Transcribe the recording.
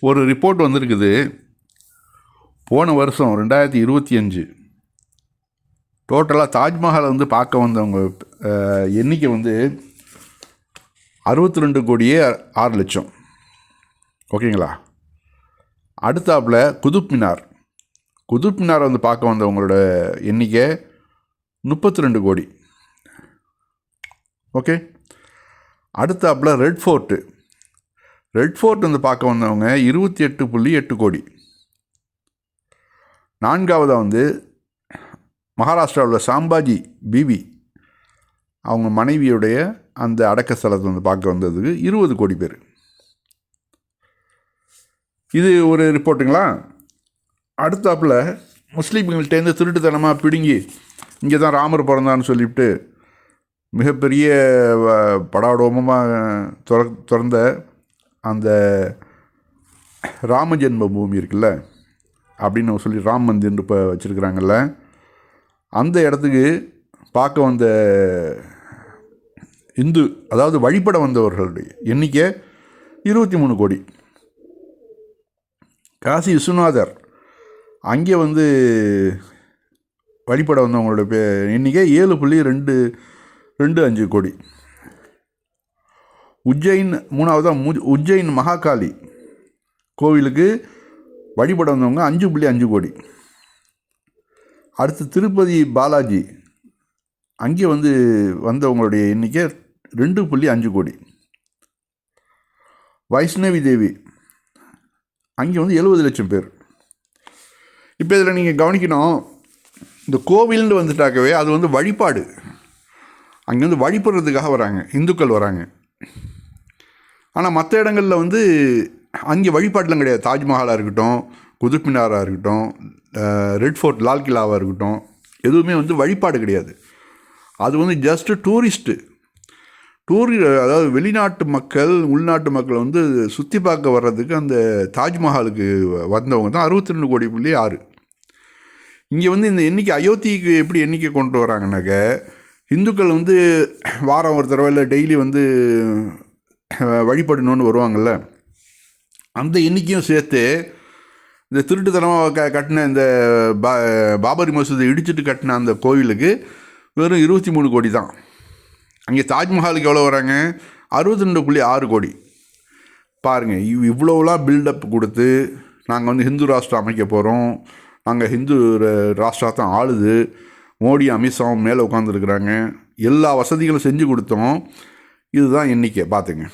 ஒரு ரிப்போர்ட் வந்திருக்குது. போன வருஷம் ரெண்டாயிரத்தி இருபத்தி அஞ்சு. டோட்டலாக தாஜ்மஹாலை வந்து பார்க்க வந்தவங்க எண்ணிக்கை வந்து அறுபத்தி ரெண்டு கோடியே ஆறு லட்சம். ஓகேங்களா? அடுத்தாப்பில் குதுப் மினார். குதுப் மினார் வந்து பார்க்க வந்தவங்களோட எண்ணிக்கை முப்பத்தி ரெண்டு கோடி. ஓகே? அடுத்தாப்பில் ரெட் ஃபோர்ட்டு ரெட் ஃபோர்ட் வந்து பார்க்க வந்தவங்க இருபத்தி எட்டு புள்ளி எட்டு கோடி. நான்காவதாக வந்து மகாராஷ்டிராவில் சாம்பாஜி பிபி அவங்க மனைவியுடைய அந்த அடக்க ஸ்தலத்தை வந்து பார்க்க வந்ததுக்கு இருபது கோடி பேர். இது ஒரு ரிப்போர்ட்டுங்களா? அடுத்தாப்புல முஸ்லீம்கள்ட்டேருந்து திருட்டுத்தனமாக பிடுங்கி இங்கே தான் ராமர் பிறந்தான்னு சொல்லிவிட்டு மிகப்பெரிய வ- படாடோமமாக துற திறந்த அந்த ராம ஜென்ம பூமி இருக்குல்ல அப்படின்னு சொல்லி ராம் மந்திர்னு இப்போ வச்சுருக்குறாங்கல்ல அந்த இடத்துக்கு பார்க்க வந்த இந்து அதாவது வழிபட வந்தவர்களுடைய எண்ணிக்கை இருபத்தி மூணு கோடி. காசி விஸ்வநாதர் அங்கே வந்து வழிபட வந்தவங்களோட பே எண்ணிக்கை ஏழு புள்ளி ரெண்டு ரெண்டு அஞ்சு கோடி. உஜ்ஜைன் மூணாவதாக மு உஜ்ஜைன் மகாகாளி கோவிலுக்கு வழிபட வந்தவங்க அஞ்சு புள்ளி அஞ்சு கோடி. அடுத்து திருப்பதி பாலாஜி. அங்கே வந்து வந்தவங்களுடைய எண்ணிக்கை ரெண்டு புள்ளி அஞ்சு கோடி. வைஷ்ணவி தேவி. அங்கே வந்து எழுபது லட்சம் பேர். இப்போ இதில் நீங்கள் கவனிக்கணும் இந்த கோவில்னு வந்துட்டாக்கவே அது வந்து வழிபாடு. அங்கே வந்து வழிபடுறதுக்காக வராங்க இந்துக்கள் வராங்க. ஆனால் மற்ற இடங்களில் வந்து அங்கே வழிபாட்டுலாம் கிடையாது. தாஜ்மஹாலாக இருக்கட்டும் குதுப் மினாராக இருக்கட்டும் ரெட் ஃபோர்ட் லால் கிலாவாக இருக்கட்டும் எதுவுமே வந்து வழிபாடு கிடையாது. அது வந்து ஜஸ்ட்டு டூரிஸ்ட்டு டூரி அதாவது வெளிநாட்டு மக்கள் உள்நாட்டு மக்கள் வந்து சுற்றி பார்க்க வர்றதுக்கு அந்த தாஜ்மஹாலுக்கு வந்தவங்க தான் அறுபத்தி ரெண்டு கோடி புள்ளி ஆறு. இங்கே வந்து இந்த எண்ணிக்கை அயோத்திக்கு எப்படி எண்ணிக்கை கொண்டு வராங்கனாக்க இந்துக்கள் வந்து வாரம் ஒரு தடவை இல்லை டெய்லி வந்து வழிபடணும்னு வருவாங்கள்ல அந்த எண்ணிக்கையும் சேர்த்து இந்த திருட்டுத்தனமாக க கட்டின இந்த பா பாபரி மசூதி இடிச்சிட்டு கட்டின அந்த கோவிலுக்கு வெறும் இருபத்தி மூணு கோடி தான். அங்கே தாஜ்மஹாலுக்கு எவ்வளோ வராங்க? அறுபத்தி ரெண்டு புள்ளி ஆறு கோடி. பாருங்கள் இவ் இவ்வளோலாம் பில்டப் கொடுத்து நாங்கள் வந்து ஹிந்து ராஷ்டிரம் அமைக்க போகிறோம் நாங்கள் ஹிந்து ர- ராஷ்டிரத்தை ஆளுது. மோடி அமித்ஷாவும் மேலே உட்காந்துருக்குறாங்க எல்லா வசதிகளும் செஞ்சு கொடுத்தோம். இதுதான் எண்ணிக்கை பார்த்துங்க